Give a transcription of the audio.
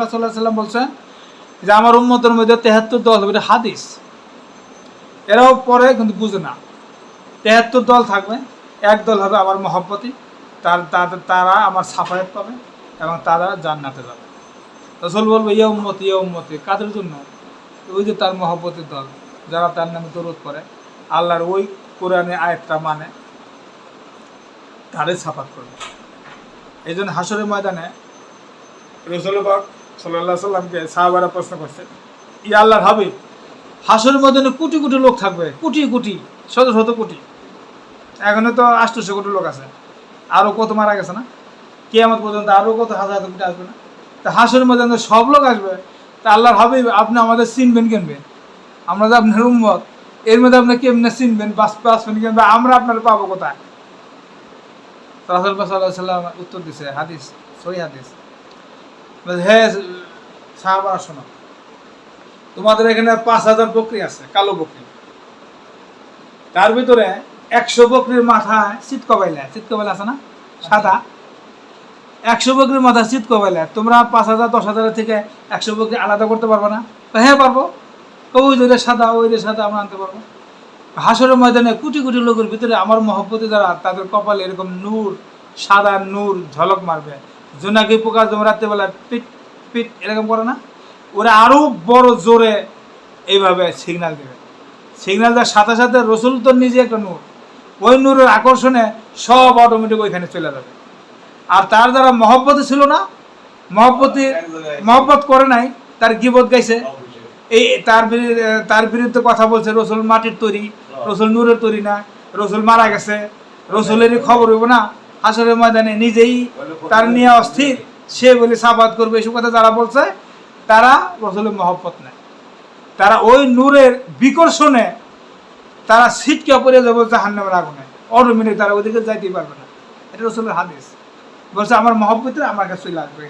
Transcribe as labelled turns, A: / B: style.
A: পাক সাল্লাহ সাল্লাম বলছেন যে আমার উম্মতের মধ্যে তেহাত্তর দল হবে হাদিস। এরাও পরে কিন্তু বুঝে না। তেহাত্তর দল থাকবে, এক দল হবে আমার মহব্বতী, তার, তারা আমার সাফায়াত পাবে এবং তারা জান্নাতে যাবে। রসল বলবে ইয়ে উম্মতি ইয়ে উম্মতি, কাদের জন্য? ওই যে তার মহব্বতের দল, যারা তার নামে দরদ করে আল্লাহর ওই কোরআনে আয়াতটা মানে তাদের সাফাত করবে। এই জন্য হাসরের ময়দানে রসুলবাগ সাল্লাহ সাল্লামকে সাহাবারা প্রশ্ন করছে ই আল্লাহর হাবিব, হাসরের ময়দানে কোটি কোটি লোক থাকবে, কোটি কোটি, শত শত কোটি। এখনও তো আষ্টশো কোটি লোক আছে। আরও কত মারা গেছে না? কেয়ামত পর্যন্ত আরও কত হাজার হাজার কোটি আসবে না? তা হাসরের ময়দানে সব লোক আসবে। তা আল্লাহর হাবিব, আপনি আমাদের চিনবেন কেনবে আমরা তো আপনার উম্মত, এর মধ্যে আপনি কেমনে চিনবেন? বাস বাসবেন কেনবে আমরা আপনার পাবো কোথায়? রাসুল সাল্লাহ সাল্লাম উত্তর দিছে, হাদিস সই হাদিস। বলছে, হে সাহাবা শোনো তোমাদের এখানে পাঁচ হাজার বকরি আছে কালো বকরি। তার ভিতরে একশো বকরির মাথায় শীত কবাইলা শীত কবাইলা আছে না? সাদা। একশো বকরির মাথায় শীত কবাইলা তোমরা পাঁচ হাজার দশ হাজারের থেকে একশো বকরি আলাদা করতে পারবে না? হ্যাঁ পারব। ওই যে সাদা ওই যে সাদা আমরা আনতে পারব। হাসরের ময়দানে কোটি কোটি লোকের ভিতরে আমার মহব্বতে যারা তাদের কপালে এরকম নূর সাদা নূর ঝলক মারবে। জোনাকি পোকা যেমন রাত্রেবেলা পিট পিট এরকম করে না ওরা আরও বড় জোরে এইভাবে সিগনাল দেবে। সিগন্যাল দেওয়ার সাথে সাথে রসুল তো নিজে একটা নূর। ওই নূরের আকর্ষণে সব অটোমেটিক ওইখানে চলে যাবে। আর তার দ্বারা মহব্বতে ছিল না মহব্বতি মহব্বত করে নাই তার গিবত গাইছে। এই তার তার বিরুদ্ধে কথা বলছে রসুল মাটির তৈরি রসুল নূরের তৈরি না রসুল মারা গেছে রসুলেরই খবর হইব না। হাসরের ময়দানে নিজেই তার নিয়ে অস্থির, সে বলে সাবাদ করবে, এসব কথা যারা বলছে, তারা রসুলের মহব্বত নেয়। তারা ওই নূরের বিকর্ষণে তারা সিটকে পড়ে যাবে জাহান্নামের আগুনে। অটোমেটিক তারা ওদিকে যাইতে পারবে না। এটা রসুলের হাদিস। বলছে, আমার মহব্বতের আমার কাছে লাগবে।